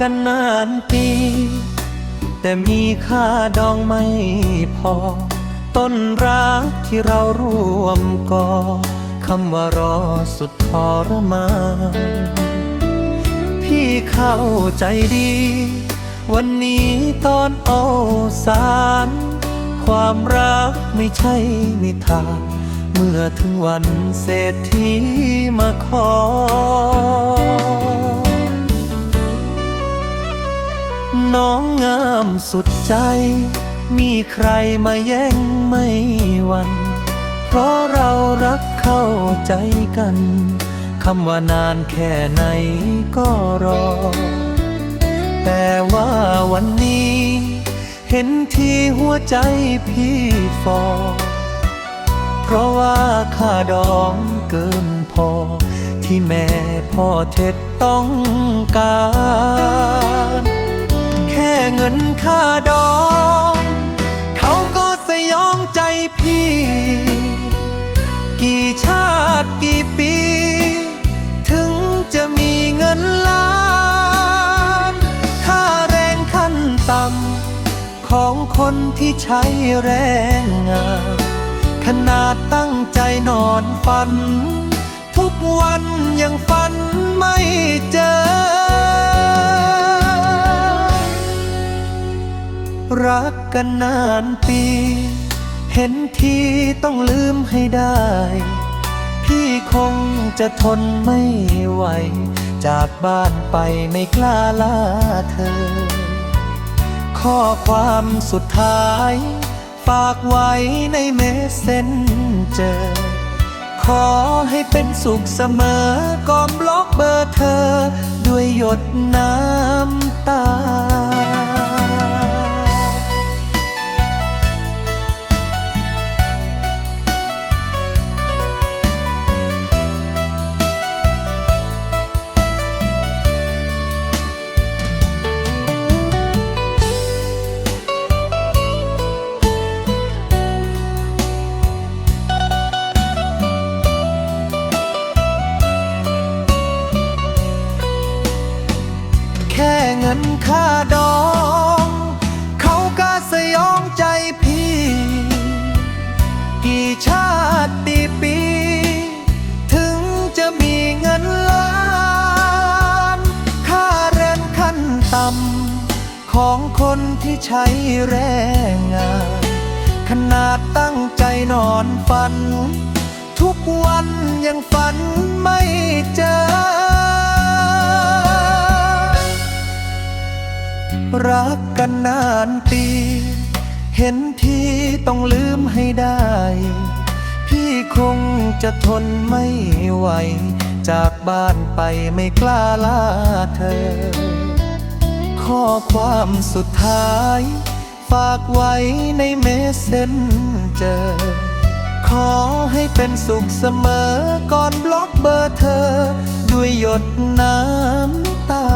กกันนานปี แต่มีค่าดองไม่พอ ต้นรักที่เราร่วมก่อคำว่ารอสุดทรมานพี่เข้าใจดี วันนี้ตอนโอสารความรักไม่ใช่นิทานเมื่อถึงวันเศรษฐีมาขอ น้องงามสุดใจ มีใครมาแย่งไม่หวันเพราะเรารักเข้าใจกัน คำว่านานแค่ไหนก็รอ แต่ว่าวันนี้ เห็นที่หัวใจพี่ฟอ เพราะว่าค่าดองเกินพอ ที่แม่พ่อเท็ดต้องการ เงินค่าดอง เขาก็สยองใจพี่ กี่ชาติกี่ปี ถึงจะมีเงินล้าน ค่าแรงขั้นต่ำของคนที่ใช้แรงงาน ขนาดตั้งใจนอนฝัน ทุกวันยังฝันไม่เจอ รักกันนานปี เห็นทีต้องลืมให้ได้ พี่คงจะทนไม่ไหว จากบ้านไปไม่กล้าลาเธอ ข้อความสุดท้าย ฝากไว้ในเมสเซนเจอ ขอให้เป็นสุขเสมอก่อนบล็อกเบอร์เธอ ด้วยหยดน้ำตา เงินค่าดอง เขาก็สยองใจพี่ กี่ชาติปี ถึงจะมีเงินล้าน ค่าแรงขั้นต่ำของคนที่ใช้แรงงาน ขนาดตั้งใจนอนฝัน ทุกวันยังฝันไม่เจอ รักกันนานปี เห็นที่ต้องลืมให้ได้ พี่คงจะทนไม่ไหว จากบ้านไปไม่กล้าลาเธอ ข้อความสุดท้าย ฝากไว้ในเมสเซนเจอ ขอให้เป็นสุขเสมอก่อนบล็อกเบอร์เธอ ด้วยหยดน้ำตา